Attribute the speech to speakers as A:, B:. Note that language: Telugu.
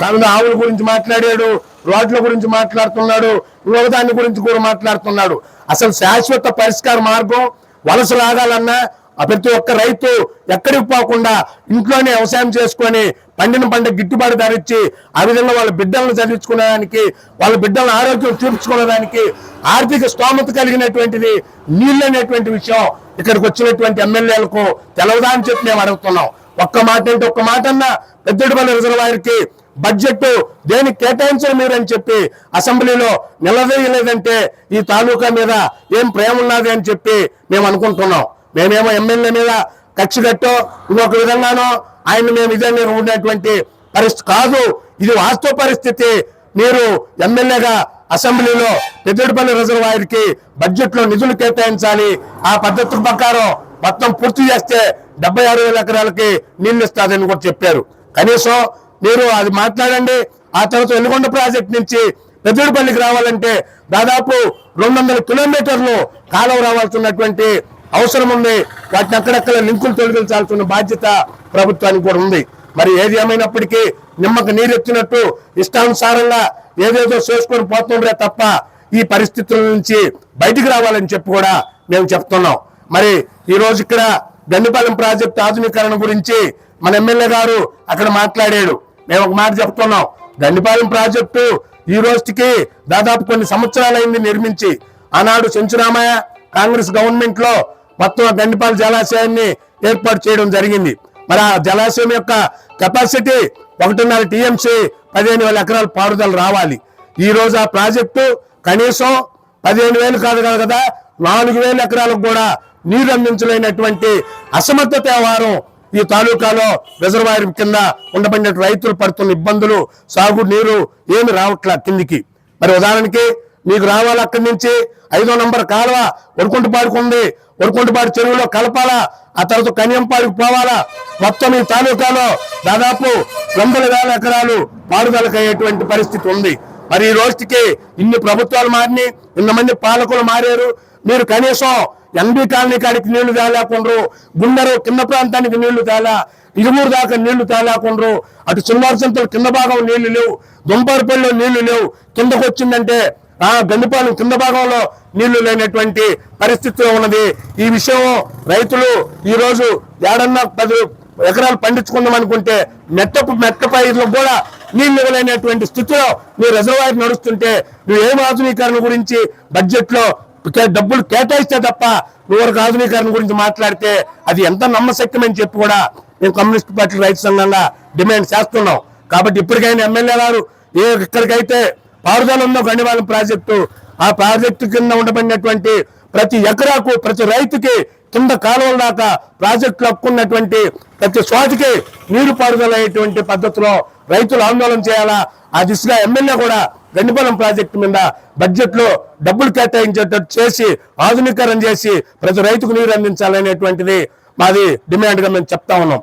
A: కానీ ఆవుల గురించి మాట్లాడాడు రోడ్ల గురించి మాట్లాడుతున్నాడు ఇంకొక దాని గురించి కూడా మాట్లాడుతున్నాడు. అసలు శాశ్వత పరిష్కార మార్గం వలస లాగాలన్నా ప్రతి ఒక్క రైతు ఎక్కడికి పోకుండా ఇంట్లోనే వ్యవసాయం చేసుకొని పండిన పంట గిట్టుబాటు ధరించి ఆ విధంగా వాళ్ళ బిడ్డలను చదివించుకునేదానికి వాళ్ళ బిడ్డల ఆరోగ్యం చూపించుకునేదానికి ఆర్థిక స్తోమత కలిగినటువంటిది నీళ్ళు అనేటువంటి విషయం ఇక్కడికి వచ్చినటువంటి ఎమ్మెల్యేలకు తెలవదా అని చెప్పి మేము అడుగుతున్నాం. ఒక్క మాట అంటే ఒక్క మాట అన్న పెద్దడిపల్లి రిజర్వాయర్కి బడ్జెట్ దేనికి కేటాయించరు మీరు అని చెప్పి అసెంబ్లీలో నిలదీయలేదంటే ఈ తాలూకా మీద ఏం ప్రేమ ఉన్నది అని చెప్పి మేము అనుకుంటున్నాం. మేమేమో ఎమ్మెల్యే మీద కక్ష కట్టో ఇంకొక విధంగానో ఆయన మేము ఇదే ఉండేటువంటి పరిస్థితి కాదు. ఇది వాస్తవ పరిస్థితి. మీరు ఎమ్మెల్యేగా అసెంబ్లీలో పెద్దపల్లి రిజర్వాయర్కి బడ్జెట్లో నిధులు కేటాయించాలి. ఆ పద్ధతి ప్రకారం మొత్తం పూర్తి చేస్తే డెబ్బై ఆరు వేల ఎకరాలకి నీళ్ళు ఇస్తాదని కూడా చెప్పారు. కనీసం మీరు అది మాట్లాడండి. ఆ తర్వాత వెలుగొండ ప్రాజెక్ట్ నుంచి పెద్దడిపల్లికి రావాలంటే దాదాపు రెండు వందల కిలోమీటర్లు కాలం రావాల్సినటువంటి అవసరం ఉంది. వాటిని అక్కడక్కడ లింకులు తొలగించాల్సిన బాధ్యత ప్రభుత్వానికి కూడా ఉంది. మరి ఏది ఏమైనప్పటికీ నిమ్మకు నీరెత్తినట్టు ఇష్టానుసారంగా ఏదేదో చేసుకొని పోతుండ్రే తప్ప ఈ పరిస్థితుల నుంచి బయటికి రావాలని చెప్పి కూడా మేము చెప్తున్నాం. మరి ఈ రోజు ఇక్కడ గండిపాలెం ప్రాజెక్టు ఆధునీకరణ గురించి మన ఎమ్మెల్యే గారు అక్కడ మాట్లాడాడు. మేము ఒక మాట చెప్తున్నాం. గండిపాలెం ప్రాజెక్టు ఈ రోజుకి దాదాపు కొన్ని సంవత్సరాలైంది నిర్మించి. ఆనాడు చెంచురామయ్య కాంగ్రెస్ గవర్నమెంట్లో మొత్తం గండిపాల జలాశయాన్ని ఏర్పాటు చేయడం జరిగింది. మరి ఆ జలాశయం యొక్క కెపాసిటీ ఒకటిన్నర టీఎంసీ పదిహేను వేల ఎకరాల పారుదల రావాలి. ఈ రోజు ఆ ప్రాజెక్టు కనీసం పదిహేను వేలు కాదు కాదు కదా నాలుగు వేల ఎకరాలకు కూడా నీరు అందించలేనటువంటి అసమర్థత వ్యవహారం ఈ తాలూకాలో రిజర్వాయర్ కింద ఉండబడిన రైతులు పడుతున్న ఇబ్బందులు సాగు నీరు ఏమి రావట్లా కిందికి? మరి ఉదాహరణకి మీకు రావాలి అక్కడి నుంచి? ఐదో నంబర్ కాలువ వరకుంటపాడుకుంది ఒడుకుంటుపాడు చెరువులో కలపాలా? ఆ తర్వాత కన్యంపాడికి పోవాలా? మొత్తం ఈ తాలూకాలో దాదాపు వందల వేల ఎకరాలు పాడుదలకయ్యేటువంటి పరిస్థితి ఉంది. మరి ఈ రోజుకి ఇన్ని ప్రభుత్వాలు మారినాయి ఇంతమంది పాలకులు మారారు. మీరు కనీసం ఎంబీ కాలనీ కాడికి నీళ్ళు తేలేకుండ్రు. గుండెరు కింద ప్రాంతానికి నీళ్ళు తేలా. ఇరుమూరు దాకా నీళ్ళు తేలేకుండ్రు. అటు చిన్నవర్సంతలు కింద భాగం నీళ్ళు లేవు. దుంపరపల్లిలో నీళ్ళు లేవు. కిందకు వచ్చిందంటే ఆ గండిపాలెం కింద భాగంలో నీళ్ళు లేనటువంటి పరిస్థితిలో ఉన్నది. ఈ విషయం రైతులు ఈరోజు ఏడన్నా పది ఎకరాలు పండించుకుందాం అనుకుంటే మెట్టపు మెట్ట పైర్లు కూడా నీళ్ళు ఇవ్వలేనటువంటి స్థితిలో మీ రిజర్వాయర్ నడుస్తుంటే నువ్వు ఏం ఆధునీకరణ గురించి బడ్జెట్లో డబ్బులు కేటాయిస్తే తప్ప నువ్వు ఆధునీకరణ గురించి మాట్లాడితే అది ఎంత నమ్మశక్యమని చెప్పి కూడా మేము కమ్యూనిస్ట్ పార్టీ రైతు సంఘంగా డిమాండ్ చేస్తున్నాం. కాబట్టి ఇప్పటికైనా ఎమ్మెల్యే గారు ఏ ఇక్కడికైతే పారుదల ఉందో గండివాలం ప్రాజెక్టు ఆ ప్రాజెక్టు కింద ఉండబడినటువంటి ప్రతి ఎకరాకు ప్రతి రైతుకి కింద కాలువల దాకా ప్రాజెక్టులు అక్కున్నటువంటి ప్రతి చోటికి నీరు పారుదల అయ్యేటువంటి పద్ధతిలో రైతులు ఆందోళన చేయాలా? ఆ దిశగా ఎమ్మెల్యే కూడా గండిపాలెం ప్రాజెక్టు మీద బడ్జెట్లో డబ్బులు కేటాయించేటట్టు చేసి ఆధునీకరణ చేసి ప్రతి రైతుకు నీరు అందించాలనేటువంటిది మాది డిమాండ్గా మేము చెప్తా ఉన్నాం.